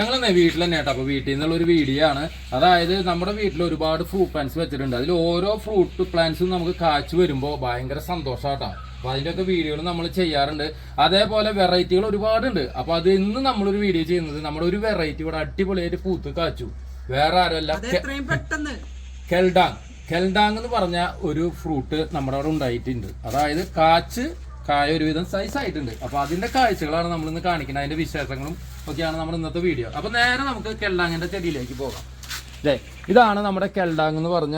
ഞങ്ങൾ തന്നെ വീട്ടിൽ തന്നെ കേട്ടോ അപ്പൊ വീട്ടിൽ നിന്നുള്ള ഒരു വീഡിയോ ആണ് അതായത് നമ്മുടെ വീട്ടിൽ ഒരുപാട് ഫ്രൂട്ട് പ്ലാന്റ്സ് വെച്ചിട്ടുണ്ട്. അതിൽ ഓരോ ഫ്രൂട്ട് പ്ലാന്റ്സും നമുക്ക് കാച്ചു വരുമ്പോൾ ഭയങ്കര സന്തോഷമാട്ടോ അപ്പൊ അതിന്റെയൊക്കെ വീഡിയോകൾ നമ്മൾ ചെയ്യാറുണ്ട്. അതേപോലെ വെറൈറ്റികൾ ഒരുപാടുണ്ട്. അപ്പോൾ അത് ഇന്ന് നമ്മളൊരു വീഡിയോ ചെയ്യുന്നത് നമ്മുടെ ഒരു വെറൈറ്റി ഇവിടെ അടിപൊളിയായിട്ട് പൂത്ത് കാച്ചു. വേറെ ആരല്ല കെൽഡാങ്. കെൽഡാങ് എന്ന് പറഞ്ഞ ഒരു ഫ്രൂട്ട് നമ്മുടെ അവിടെ ഉണ്ടായിട്ടുണ്ട്. അതായത് കാച്ച് കായ ഒരുവിധം സൈസ് ആയിട്ടുണ്ട്. അപ്പൊ അതിന്റെ കാഴ്ചകളാണ് നമ്മൾ ഇന്ന് കാണിക്കുന്നത്. അതിന്റെ വിശേഷങ്ങളും ഒക്കെയാണ് നമ്മൾ ഇന്നത്തെ വീഡിയോ അപ്പൊ നേരെ നമുക്ക് കെള്ളാങ്ങന്റെ ചെടിയിലേക്ക് പോകാം. അല്ലേ ഇതാണ് നമ്മുടെ കെള്ളാങ് എന്ന് പറഞ്ഞ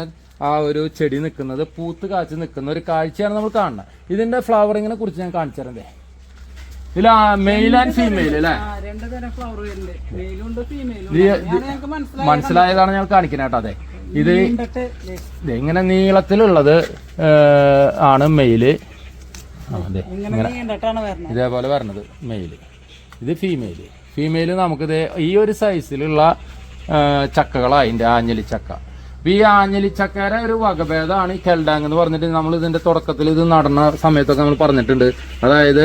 ആ ഒരു ചെടി നിൽക്കുന്നത്. പൂത്ത് കാച്ച് നിൽക്കുന്ന ഒരു കാഴ്ചയാണ് നമ്മൾ കാണുന്നത്. ഇതിന്റെ ഫ്ലവറിങ്ങിനെ കുറിച്ച് ഞാൻ കാണിച്ചു തരണ്ടേ ഇതിൽ മെയിൽ ആൻഡ് ഫീമെയിൽ അല്ലേ? മനസ്സിലായതാണ് ഞാൻ കാണിക്കുന്നത് കേട്ടോ അതെ ഇത് ഇങ്ങനെ നീളത്തിലുള്ളത് ആണ് മെയിൽ അതെ. ഇങ്ങനെ ഇതേപോലെ വരണത് മെയിൽ. ഇത് ഫീമെയിൽ ഫീമെയിൽ നമുക്കിത് ഈ ഒരു സൈസിലുള്ള ചക്കകളാണ് അതിന്റെ ആഞ്ഞലി ചക്ക അപ്പൊ ഈ ആഞ്ഞലി ചക്കയുടെ ഒരു വകഭേദമാണ് ഈ കെൽഡാങ് എന്ന് പറഞ്ഞിട്ട് നമ്മൾ ഇതിന്റെ തുടക്കത്തിൽ ഇത് നടന്ന സമയത്തൊക്കെ നമ്മൾ പറഞ്ഞിട്ടുണ്ട്. അതായത്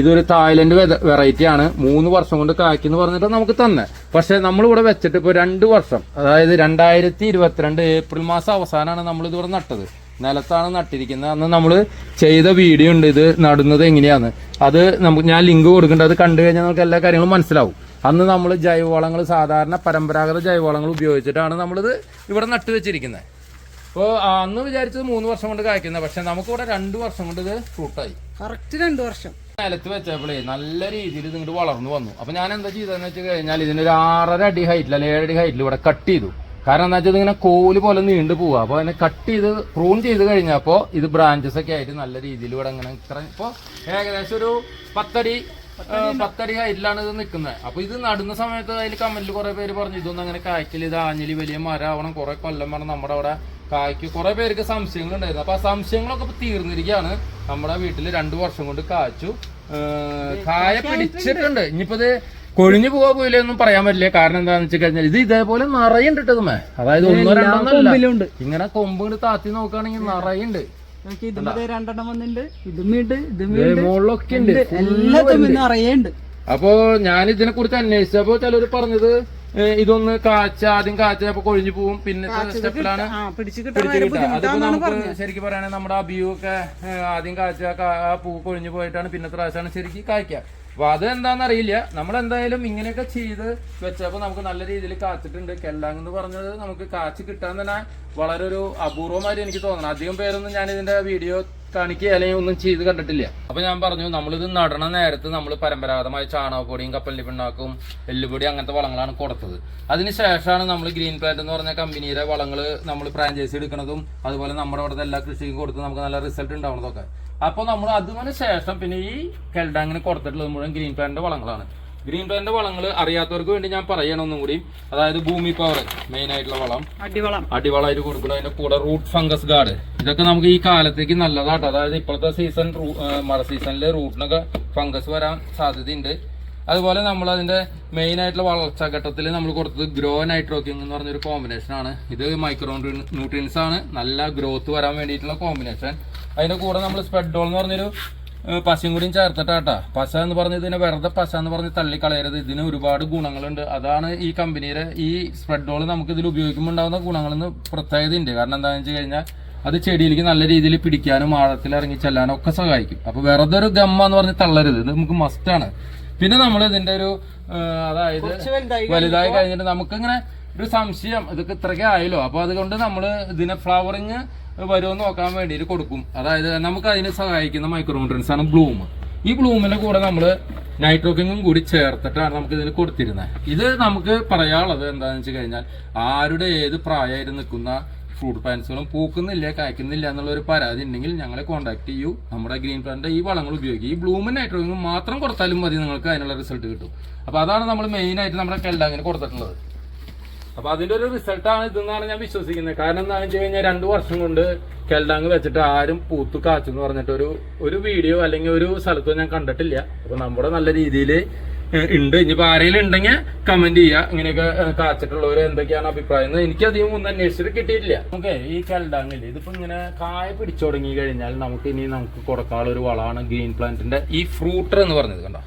ഇതൊരു തായ്ലൻഡ് വെറൈറ്റി ആണ്. മൂന്ന് വർഷം കൊണ്ട് കായ്ക്കുന്നു പറഞ്ഞിട്ട് നമുക്ക് തന്നെ. പക്ഷെ നമ്മളിവിടെ വെച്ചിട്ട് ഇപ്പോൾ രണ്ട് വർഷം അതായത് രണ്ടായിരത്തി ഇരുപത്തിരണ്ട് ഏപ്രിൽ മാസം അവസാനമാണ് നമ്മൾ ഇതിവിടെ നട്ടത്. നിലത്താണ് നട്ടിരിക്കുന്നത്. അന്ന് നമ്മൾ ചെയ്ത വീഡിയോ ഉണ്ട് ഇത് നടുന്നത് എങ്ങനെയാണ്? അത് നമുക്ക് ഞാൻ ലിങ്ക് കൊടുക്കേണ്ടത് അത് കണ്ടു കഴിഞ്ഞാൽ നമുക്ക് എല്ലാ കാര്യങ്ങളും മനസ്സിലാവും. അന്ന് നമ്മൾ ജൈവവളങ്ങൾ സാധാരണ പരമ്പരാഗത ജൈവവളങ്ങൾ ഉപയോഗിച്ചിട്ടാണ് നമ്മളിത് ഇവിടെ നട്ടു വെച്ചിരിക്കുന്നത്. അപ്പോൾ അന്ന് വിചാരിച്ചത് മൂന്ന് വർഷം കൊണ്ട് കായ്ക്കുന്നത് പക്ഷെ നമുക്കിവിടെ രണ്ട് വർഷം കൊണ്ട് ഇത് ഫ്രൂട്ടായി കറക്റ്റ് രണ്ട് വർഷം. നിലത്ത് വെച്ചപ്പോഴേ നല്ല രീതിയിൽ ഇത് ഇങ്ങോട്ട് വളർന്നു വന്നു. അപ്പൊ ഞാൻ എന്താ ചെയ്തതെന്ന് വെച്ച് കഴിഞ്ഞാൽ ഇതിനൊരു ആറര അടി ഹൈറ്റിൽ അല്ലെങ്കിൽ ഏഴടി ഹൈറ്റിൽ ഇവിടെ കട്ട് ചെയ്തു. കാരണം എന്താ വെച്ചാൽ ഇങ്ങനെ കോൽ പോലെ നീണ്ടു പോവുക അപ്പൊ അതിനെ കട്ട് ചെയ്ത് പ്രൂൺ ചെയ്ത് കഴിഞ്ഞപ്പോ ഇത് ബ്രാഞ്ചസ് ഒക്കെ ആയിട്ട് നല്ല രീതിയിൽ ഇവിടെ ഇങ്ങനെ ഇത്ര ഇപ്പൊ ഏകദേശം ഒരു പത്തടി പത്തടി ഹൈറ്റിലാണ് ഇത് നിൽക്കുന്നത്. അപ്പൊ ഇത് നടുന്ന സമയത്ത് അതിൽ കമന്റിൽ കുറെ പേര് പറഞ്ഞു ഇതൊന്നും അങ്ങനെ കായ്ക്കൽ ഇത് ആഞ്ഞലി വലിയ മര ആവണം കുറെ കൊല്ലം പറഞ്ഞ് നമ്മുടെ അവിടെ കായ്ക്ക്. കുറെ പേർക്ക് സംശയങ്ങൾ ഉണ്ടായിരുന്നു. അപ്പൊ ആ സംശയങ്ങളൊക്കെ ഇപ്പൊ തീർന്നിരിക്കുകയാണ്. നമ്മുടെ വീട്ടിൽ രണ്ടു വർഷം കൊണ്ട് കാച്ചു കായ പിടിച്ചിട്ടുണ്ട്. ഇനിയിപ്പത് ഇത് കൊഴിഞ്ഞു പോവാ പോയില്ലേ ഒന്നും പറയാൻ പറ്റില്ല. കാരണം എന്താണെന്ന് വെച്ച് കഴിഞ്ഞാൽ ഇത് ഇതേപോലെ നിറയുണ്ട് ഇട്ടതുമേ അതായത് ഒന്നോ രണ്ടൊന്നല്ല ഇങ്ങനെ കൊമ്പ് താത്തി നോക്കുകയാണെങ്കിൽ നിറയുണ്ട് രണ്ടെണ്ണം വന്നിട്ടുണ്ട് ഉണ്ട് എല്ലാത്തും അപ്പോ ഞാൻ ഇതിനെ കുറിച്ച് അന്വേഷിച്ചപ്പോ ചിലർ പറഞ്ഞത് ഇതൊന്ന് കാച്ച ആദ്യം കാച്ച അപ്പൊ കൊഴിഞ്ഞു പോവും. പിന്നെ സ്റ്റെപ്പിലാണ് അതിപ്പോ നമുക്ക് ശരിക്കും പറയുകയാണെങ്കിൽ നമ്മുടെ അബിയൊക്കെ ഒക്കെ ആദ്യം കാച്ച ആ പൂ കൊഴിഞ്ഞു പോയിട്ടാണ് പിന്നത്തെ പ്രാവശ്യമാണ് ശരിക്കും കായ്ക്കുക അപ്പൊ അത് നമ്മൾ എന്തായാലും ഇങ്ങനെയൊക്കെ ചെയ്ത് വെച്ചപ്പോ നമുക്ക് നല്ല രീതിയിൽ കാച്ചിട്ടുണ്ട് കെല്ലാങ് എന്ന് പറഞ്ഞത് നമുക്ക് കാച്ചി കിട്ടാൻ തന്നെ വളരെ ഒരു അപൂർവമായിട്ട് എനിക്ക് തോന്നണം. അധികം പേരൊന്നും ഞാൻ ഇതിന്റെ വീഡിയോ കാണിക്കുക അല്ലെങ്കിൽ ഒന്നും ചെയ്ത് കണ്ടിട്ടില്ല. അപ്പൊ ഞാൻ പറഞ്ഞു നമ്മളിത് നടണ നേരത്ത് നമ്മൾ പരമ്പരാഗതമായ ചാണകപ്പൊടിയും കപ്പലി പിണ്ണാക്കും എല്ലുപൊടി അങ്ങനത്തെ വളങ്ങളാണ് കൊടുത്തത്. അതിനുശേഷമാണ് നമ്മൾ ഗ്രീൻ പ്ലാന്റ് എന്ന് പറഞ്ഞ കമ്പനിയുടെ വളങ്ങൾ നമ്മൾ ഫ്രാഞ്ചൈസി എടുക്കുന്നതും അതുപോലെ നമ്മുടെ അവിടുത്തെ എല്ലാ കൃഷിക്കും കൊടുത്ത് നമുക്ക് നല്ല റിസൾട്ട് ഉണ്ടാവുന്നതൊക്കെ. അപ്പോൾ നമ്മൾ അതിന് ശേഷം പിന്നെ ഈ കെൽഡാങ്ങിന് കൊടുത്തിട്ടുള്ളത് മുഴുവൻ ഗ്രീൻ പ്ലാന്റിന്റെ വളങ്ങളാണ്. ഗ്രീൻ പ്ലാന്റിന്റെ വളങ്ങൾ അറിയാത്തവർക്ക് വേണ്ടി ഞാൻ പറയണം ഒന്നും കൂടി അതായത് ഭൂമി പവർ മെയിൻ ആയിട്ടുള്ള വളം. അടിവളം. അടിവളമായിട്ട് കൊടുക്കണം അതിന്റെ കൂടെ റൂട്ട് ഫംഗസ് ഗാർഡ് ഇതൊക്കെ നമുക്ക് ഈ കാലത്തേക്ക് നല്ലതാട്ടോ. അതായത് ഇപ്പോഴത്തെ സീസൺ മഴ സീസണിൽ റൂട്ടിനൊക്കെ ഫംഗസ് വരാൻ സാധ്യതയുണ്ട്. അതുപോലെ നമ്മൾ അതിന്റെ മെയിൻ ആയിട്ടുള്ള വളർച്ചാ ഘട്ടത്തിൽ നമ്മൾ കൊടുത്തത് ഗ്രോ നൈട്രോക്കിംഗ് എന്ന് പറഞ്ഞൊരു കോമ്പിനേഷൻ ആണ്. ഇത് മൈക്രോ ന്യൂട്രിയൻസ് ആണ്. നല്ല ഗ്രോത്ത് വരാൻ വേണ്ടിയിട്ടുള്ള കോമ്പിനേഷൻ അതിന്റെ കൂടെ നമ്മൾ സ്പെഡോൾ എന്ന് പറഞ്ഞൊരു പശയും കൂടിയും ചേർത്തിട്ടാട്ടാ. പശ എന്ന് പറഞ്ഞ് ഇതിനെ വെറുതെ പശ എന്ന് പറഞ്ഞ് തള്ളിക്കളയരുത്. ഇതിന് ഒരുപാട് ഗുണങ്ങളുണ്ട്. അതാണ് ഈ കമ്പനിയുടെ ഈ സ്പ്രെഡോൾ നമുക്ക് ഇതിൽ ഉപയോഗിക്കുമ്പോൾ ഉണ്ടാകുന്ന ഗുണങ്ങളെന്ന് പ്രത്യേകത ഉണ്ട് കാരണം എന്താണെന്ന് വെച്ച് കഴിഞ്ഞാൽ അത് ചെടിയിലേക്ക് നല്ല രീതിയിൽ പിടിക്കാനും ആഴത്തിൽ ഇറങ്ങി ചെല്ലാനും ഒക്കെ സഹായിക്കും. അപ്പൊ വെറുതെ ഒരു ഗമ്മ എന്ന് പറഞ്ഞ് തള്ളരുത്. ഇത് നമുക്ക് മസ്റ്റാണ് പിന്നെ നമ്മൾ ഇതിന്റെ ഒരു അതായത് വലുതായി കഴിഞ്ഞിട്ട് നമുക്ക് ഇങ്ങനെ ഒരു സംശയം ഇതൊക്കെ ഇത്രയൊക്കെ ആയല്ലോ. അപ്പൊ അതുകൊണ്ട് നമ്മൾ ഇതിനെ ഫ്ലവറിങ് വരുമോ നോക്കാൻ വേണ്ടിയിട്ട് കൊടുക്കും. അതായത് നമുക്ക് അതിനെ സഹായിക്കുന്ന മൈക്രോന്യൂട്രൻസ് ആണ് ബ്ലൂം ഈ ബ്ലൂമിന്റെ കൂടെ നമ്മൾ നൈട്രോക്കിങ്ങും കൂടി ചേർത്തിട്ടാണ് നമുക്ക് ഇതിന് കൊടുത്തിരുന്നത് ഇത് നമുക്ക് പറയാനുള്ളത് എന്താണെന്ന് വെച്ച് കഴിഞ്ഞാൽ ആരുടെ ഏത് പ്രായമായിട്ട് നിൽക്കുന്ന ഫ്രൂട്ട് പ്ലാന്റ്സുകളും പൂക്കുന്നില്ല കായ്ക്കുന്നില്ല എന്നുള്ള ഒരു പരാതി ഉണ്ടെങ്കിൽ ഞങ്ങളെ കോൺടാക്ട് ചെയ്യൂ. നമ്മുടെ ഗ്രീൻ പ്ലാന്റ് ഈ വളങ്ങൾ ഉപയോഗിക്കും ഈ ബ്ലൂമിൻ നൈട്രോജൻ മാത്രം കൊടുത്താലും മതി നിങ്ങൾക്ക് അതിനുള്ള റിസൾട്ട് കിട്ടും. അപ്പോൾ അതാണ് നമ്മൾ മെയിൻ ആയിട്ട് നമ്മുടെ കെല്ലാങ്ങിന് കൊടുത്തിട്ടുള്ളത്. അപ്പൊ അതിന്റെ ഒരു റിസൾട്ടാണ് ഇതെന്നാണ് ഞാൻ വിശ്വസിക്കുന്നത്. കാരണം എന്താണെന്ന് വെച്ച് കഴിഞ്ഞാൽ രണ്ടു വർഷം കൊണ്ട് കെൽഡാങ് വെച്ചിട്ട് ആരും പൂത്തു കാച്ചു എന്ന് പറഞ്ഞിട്ട് ഒരു ഒരു വീഡിയോ അല്ലെങ്കിൽ ഒരു സ്ഥലത്തോ ഞാൻ കണ്ടിട്ടില്ല. അപ്പൊ നമ്മുടെ നല്ല രീതിയിൽ ഉണ്ട്. ഇനിയിപ്പോ ആരെങ്കിലും ഉണ്ടെങ്കിൽ കമന്റ് ചെയ്യുക ഇങ്ങനെയൊക്കെ കാച്ചിട്ടുള്ളവർ എന്തൊക്കെയാണ് അഭിപ്രായം എനിക്ക് അധികം ഒന്നും അന്വേഷിച്ചിട്ട് കിട്ടിയിട്ടില്ല. നമുക്ക് ഈ കെൽഡാങ്ങിൽ ഇതിപ്പോ ഇങ്ങനെ കായ പിടിച്ചു തുടങ്ങി കഴിഞ്ഞാൽ നമുക്ക് ഇനി നമുക്ക് കൊടുക്കാനുള്ള ഒരു വളമാണ് ഗ്രീൻ പ്ലാന്റിന്റെ ഈ ഫ്രൂട്ടർ എന്ന് പറഞ്ഞത് കണ്ടോ?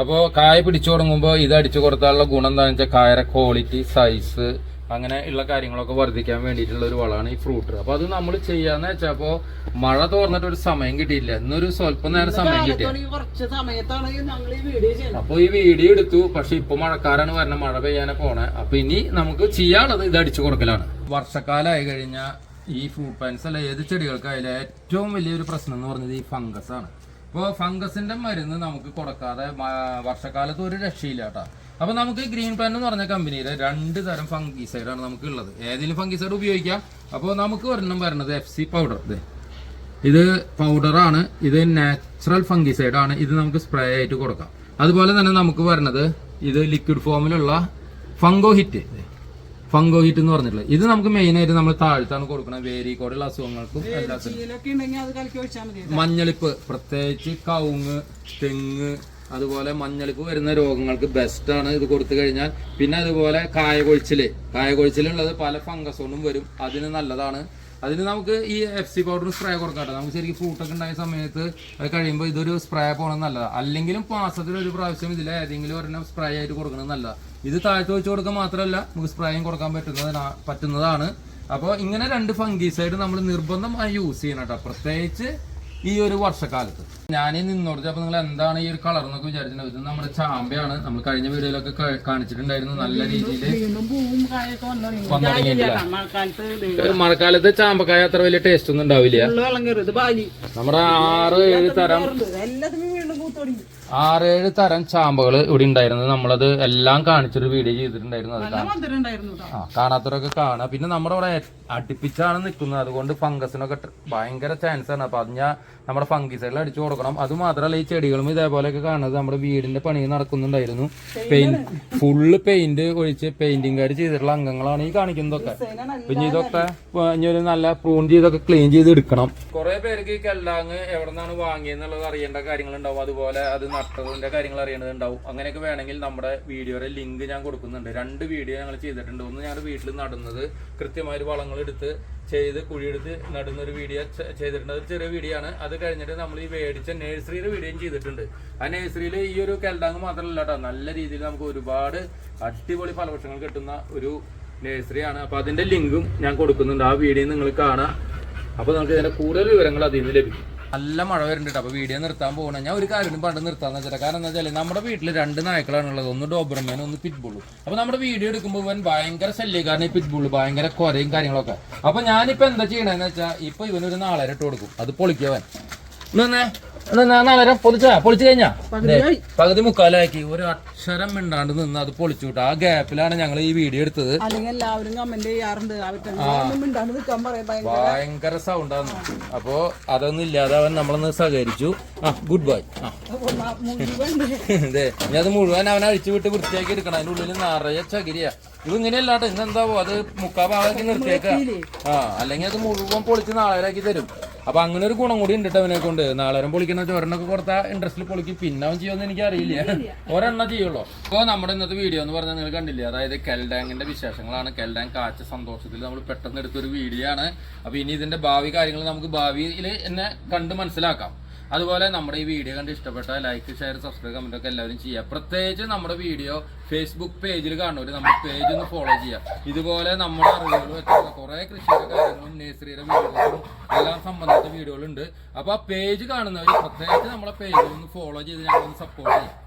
അപ്പോൾ കായ പിടിച്ചു തുടങ്ങുമ്പോൾ ഇത് അടിച്ചു കൊടുത്താലുള്ള ഗുണം എന്താണെന്ന് വെച്ചാൽ കായയുടെ ക്വാളിറ്റി സൈസ് അങ്ങനെ ഉള്ള കാര്യങ്ങളൊക്കെ വർദ്ധിക്കാൻ വേണ്ടിയിട്ടുള്ള ഒരു വളമാണ് ഈ ഫ്രൂട്ട് അപ്പോൾ അത് നമ്മൾ ചെയ്യാന്ന് വെച്ചാൽ അപ്പോൾ മഴ തോർന്നിട്ട് ഒരു സമയം കിട്ടിയില്ല. ഇന്നൊരു സ്വല്പം നേരം സമയം കിട്ടിയ. ഞങ്ങൾ ഈ വീഡിയോ ചെയ്യുന്നത്. അപ്പൊ ഈ വീഡിയോ എടുത്തു. പക്ഷെ ഇപ്പൊ മഴക്കാരാണ് വരണ. മഴ പെയ്യാനെ പോണേ. അപ്പൊ ഇനി നമുക്ക് ചെയ്യാനുള്ളത് ഇത് അടിച്ചു കൊടുക്കലാണ്. വർഷക്കാലമായി കഴിഞ്ഞാൽ ഈ ഫ്രൂട്ട് പാൻസ് അല്ല ഏത് ചെടികൾക്കായാലും ഏറ്റവും വലിയൊരു പ്രശ്നം എന്ന് പറഞ്ഞത് ഈ ഫംഗസ് ആണ്. ഇപ്പോൾ ഫംഗസിന്റെ മരുന്ന് നമുക്ക് കൊടുക്കാതെ വർഷക്കാലത്ത് ഒരു രക്ഷയില്ല കേട്ടോ. അപ്പൊ നമുക്ക് ഗ്രീൻ പ്ലാൻ എന്ന് പറഞ്ഞ കമ്പനിയിൽ രണ്ട് തരം ഫംഗിസൈഡ് ആണ് നമുക്ക് ഉള്ളത് ഏതെങ്കിലും ഫംഗിസൈഡ് ഉപയോഗിക്കാം. അപ്പോൾ നമുക്ക് ഒരെണ്ണം വരുന്നത് എഫ് സി പൗഡർ ഇത് പൗഡറാണ് ഇത് നാച്ചുറൽ ഫംഗിസൈഡ് ആണ്. ഇത് നമുക്ക് സ്പ്രേ ആയിട്ട് കൊടുക്കാം. അതുപോലെ തന്നെ നമുക്ക് വരുന്നത് ഇത് ലിക്വിഡ് ഫോമിലുള്ള ഫംഗോ ഹിറ്റ് ഫംഗോ ഹീറ്റ് എന്ന് പറഞ്ഞിട്ടുള്ളത് ഇത് നമുക്ക് മെയിൻ ആയിട്ട് നമ്മൾ താഴ്ത്താണ് കൊടുക്കുന്നത് വേരിക്കോടുള്ള അസുഖങ്ങൾക്കും എല്ലാത്തിനും. മഞ്ഞളിപ്പ് പ്രത്യേകിച്ച് കവുങ്ങ് തെങ്ങ് അതുപോലെ മഞ്ഞളിപ്പ് വരുന്ന രോഗങ്ങൾക്ക് ബെസ്റ്റ് ആണ് ഇത് കൊടുത്തു കഴിഞ്ഞാൽ. പിന്നെ അതുപോലെ കായകൊഴിച്ചിൽ. കായകൊഴിച്ചിലുള്ളത് പല ഫംഗസ് കൊണ്ടും വരും. അതിന് നല്ലതാണ്. അതിന് നമുക്ക് ഈ എഫ് സി പൗഡർ സ്പ്രേ കൊടുക്കാം നമുക്ക് ശരിക്കും ഫ്രൂട്ടൊക്കെ ഉണ്ടായ സമയത്ത് അത് കഴിയുമ്പോൾ ഇതൊരു സ്പ്രേ പോകണം നല്ലതാണ് അല്ലെങ്കിലും മാസത്തിൽ ഒരു പ്രാവശ്യം ഇതിൽ ഏതെങ്കിലും ഒരെണ്ണം സ്പ്രേ ആയിട്ട് കൊടുക്കണം നല്ലതാണ് ഇത് താഴ്ത്തു വെച്ച് കൊടുക്കുക മാത്രമല്ല നമുക്ക് സ്പ്രേയും കൊടുക്കാൻ പറ്റുന്നതിനാ പറ്റുന്നതാണ്. അപ്പോൾ ഇങ്ങനെ രണ്ട് ഫംഗീസൈഡ് നമ്മൾ നിർബന്ധമായി യൂസ് ചെയ്യണം കേട്ടോ. പ്രത്യേകിച്ച് ഈ ഒരു വർഷക്കാലത്ത്. ഞാൻ നിന്നോട് അപ്പൊ നിങ്ങൾ എന്താണ് ഈ ഒരു കളർ എന്നൊക്കെ വിചാരിച്ചിട്ടുണ്ട് ഇത് നമ്മുടെ ചാമ്പയാണ്. നമ്മൾ കഴിഞ്ഞ വീഡിയോയിലൊക്കെ കാണിച്ചിട്ടുണ്ടായിരുന്നു. നല്ല രീതിയിൽ തുടങ്ങിയിട്ടില്ല. മഴക്കാലത്ത് ചാമ്പക്കായ അത്ര വലിയ ടേസ്റ്റ് ഒന്നും ഉണ്ടാവില്ല. നമ്മുടെ ആറ് ഏഴ് തരം ആറേഴ് തരം ചാമ്പകൾ ഇവിടെ ഉണ്ടായിരുന്നത്. നമ്മളത് എല്ലാം കാണിച്ചൊരു വീഡിയോ ചെയ്തിട്ടുണ്ടായിരുന്നു അത് ആ കാണാത്തവരൊക്കെ കാണാം. പിന്നെ നമ്മുടെ ഇവിടെ അടുപ്പിച്ചാണ് നിൽക്കുന്നത്. അതുകൊണ്ട് ഫംഗസിനൊക്കെ ഭയങ്കര ചാൻസ് ആണ്. അപ്പൊ അത് ഞാൻ നമ്മുടെ ഫംഗിസൈഡിൽ അടിച്ചു കൊടുക്കണം. അത് മാത്രമല്ല ഈ ചെടികളും ഇതേപോലെയൊക്കെ കാണുന്നത് നമ്മുടെ വീടിന്റെ പണി നടക്കുന്നുണ്ടായിരുന്നു. പെയിന്റ് ഫുള്ള് പെയിന്റ് ഒഴിച്ച് പെയിന്റിംഗ് കാര് ചെയ്തിട്ടുള്ള അംഗങ്ങളാണ് ഈ കാണിക്കുന്നതൊക്കെ. പിന്നെ ഇതൊക്കെ ഇനി ഒരു നല്ല പ്രൂൺ ചെയ്തൊക്കെ ക്ലീൻ ചെയ്ത് എടുക്കണം കുറെ പേർക്ക് ഈ കല്ലാങ് എവിടെ നിന്നാണ് വാങ്ങിയെന്നുള്ളത് അറിയേണ്ട കാര്യങ്ങളുണ്ടാവും. അതുപോലെ അത് നട്ടതിന്റെ കാര്യങ്ങൾ അറിയേണ്ടത് ഉണ്ടാവും അങ്ങനെയൊക്കെ വേണമെങ്കിൽ നമ്മുടെ വീഡിയോയുടെ ലിങ്ക് ഞാൻ കൊടുക്കുന്നുണ്ട്. രണ്ട് വീഡിയോ ഞങ്ങൾ ചെയ്തിട്ടുണ്ട്. ഒന്ന് ഞാൻ വീട്ടിൽ നടുന്നത് കൃത്യമായൊരു വളങ്ങൾ എടുത്ത് ചെയ്ത് കുഴിയെടുത്ത് നടുന്ന ഒരു വീഡിയോ ചെയ്തിട്ടുണ്ട്. അത് ചെറിയ വീഡിയോ ആണ്. അത് കഴിഞ്ഞിട്ട് നമ്മൾ ഈ മേടിച്ച നഴ്സറിയുടെ വീഡിയോയും ചെയ്തിട്ടുണ്ട്. ആ നഴ്സറിയിൽ ഈ ഒരു കെൽഡാങ് മാത്രമല്ല കേട്ടോ. നല്ല രീതിയിൽ നമുക്ക് ഒരുപാട് അടിപൊളി ഫലവൃക്ഷങ്ങൾ കിട്ടുന്ന ഒരു നഴ്സറിയാണ് അപ്പോൾ അതിന്റെ ലിങ്കും ഞാൻ കൊടുക്കുന്നുണ്ട്. ആ വീഡിയോ നിങ്ങൾ കാണാം അപ്പോൾ നമുക്ക് ഇതിന്റെ കൂടുതൽ വിവരങ്ങൾ അതിൽ നിന്ന് ലഭിക്കും. നല്ല മഴ വരുന്നുണ്ട് അപ്പൊ വീഡിയോ നിർത്താൻ പോകണം ഞാൻ ഒരു കാര്യം പണ്ട് നിർത്താന്ന് വെച്ചാൽ കാരണം എന്താ വെച്ചാൽ നമ്മുടെ വീട്ടിൽ രണ്ട് നായ്ക്കളാണ് ഉള്ളത് ഒന്ന് ഡോബർമാനും ഒന്ന് പിറ്റ്ബുള്ളും അപ്പൊ നമ്മുടെ വീഡിയോ എടുക്കുമ്പോൾ ഇവൻ ഭയങ്കര ശല്യക്കാരൻ ഈ പിറ്റ്ബുള്ള് ഭയങ്കര കൊരയും കാര്യങ്ങളൊക്കെ. അപ്പൊ ഞാനിപ്പോ എന്താ ചെയ്യണെന്ന് വെച്ചാൽ ഇപ്പൊ ഇവനൊരു നാളെ ഇട്ട് കൊടുക്കും. അത് പൊളിക്കവൻ നാളര പൊളിച്ചാ? പൊളിച്ചു കഴിഞ്ഞാ? പകുതി മുക്കാലാക്കി. ഒരു അക്ഷരം മിണ്ടാണ്ട് നിന്ന് അത് പൊളിച്ചു വിട്ടു. ആ ഗ്യാപ്പിലാണ് ഞങ്ങൾ ഈ വീഡിയോ എടുത്തത്. ഭയങ്കര സൗണ്ടാണ് അപ്പോ അതൊന്നും ഇല്ലാതെ അവൻ നമ്മളൊന്ന് സഹകരിച്ചു. ആ ഗുഡ് ബൈ അതെ ഇനി അത് മുഴുവൻ അവൻ അഴിച്ചു വിട്ട് വൃത്തിയാക്കി എടുക്കണം. അതിന്റെ ഉള്ളിൽ നിറയെ ചകിരിയാ. ഇത് ഇങ്ങനെയല്ലാട്ടോ ഇന്നെന്താവോ? അത് മുക്കാ ഭാഗമാക്കി നിർത്തിയേക്ക. ആ അല്ലെങ്കിൽ അത് മുഴുവൻ പൊളിച്ച് നാളെ തരും. അപ്പൊ അങ്ങനെ ഒരു ഗുണം കൂടി ഉണ്ട് അവനെ കൊണ്ട്. നാളെ പൊളിക്കുന്ന ഒരെണ്ണൊക്കെ കൊടുത്താൽ ഇൻട്രസ്റ്റിൽ പൊളിക്കും. പിന്നെ അവൻ ചെയ്യുമെന്ന് എനിക്ക് അറിയില്ല. ഒരെണ്ണം ചെയ്യുള്ളൂ. അപ്പോൾ നമ്മുടെ ഇന്നത്തെ വീഡിയോ എന്ന് പറഞ്ഞാൽ നിങ്ങൾ കണ്ടില്ലേ? അതായത് കെൽഡാങ്ങിന്റെ വിശേഷങ്ങളാണ്. കെൽഡാങ് കാച്ച സന്തോഷത്തിൽ നമ്മൾ പെട്ടെന്ന് എടുത്തൊരു വീഡിയോ ആണ്. അപ്പൊ ഇനി ഇതിന്റെ ഭാവി കാര്യങ്ങൾ നമുക്ക് ഭാവിയിൽ എന്നെ കണ്ട് മനസ്സിലാക്കാം. അതുപോലെ നമ്മുടെ ഈ വീഡിയോ കണ്ട് ഇഷ്ടപ്പെട്ട ലൈക്ക് ഷെയർ സബ്സ്ക്രൈബ് കമന്റ് ഒക്കെ എല്ലാവരും ചെയ്യുക. പ്രത്യേകിച്ച് നമ്മുടെ വീഡിയോ ഫേസ്ബുക്ക് പേജിൽ കാണുന്നവർ നമ്മുടെ പേജ് ഒന്ന് ഫോളോ ചെയ്യുക. ഇതുപോലെ നമ്മുടെ അറിവുകൾ വെച്ചുള്ള കുറെ കൃഷിയുടെ കാര്യങ്ങളും നേഴ്സറിയുടെ വീഡിയോസും എല്ലാം സംബന്ധിച്ച വീഡിയോകളുണ്ട് അപ്പോൾ ആ പേജ് കാണുന്നവർ പ്രത്യേകിച്ച് നമ്മുടെ പേജിൽ ഒന്ന് ഫോളോ ചെയ്ത് ഞങ്ങളൊന്ന് സപ്പോർട്ട് ചെയ്യും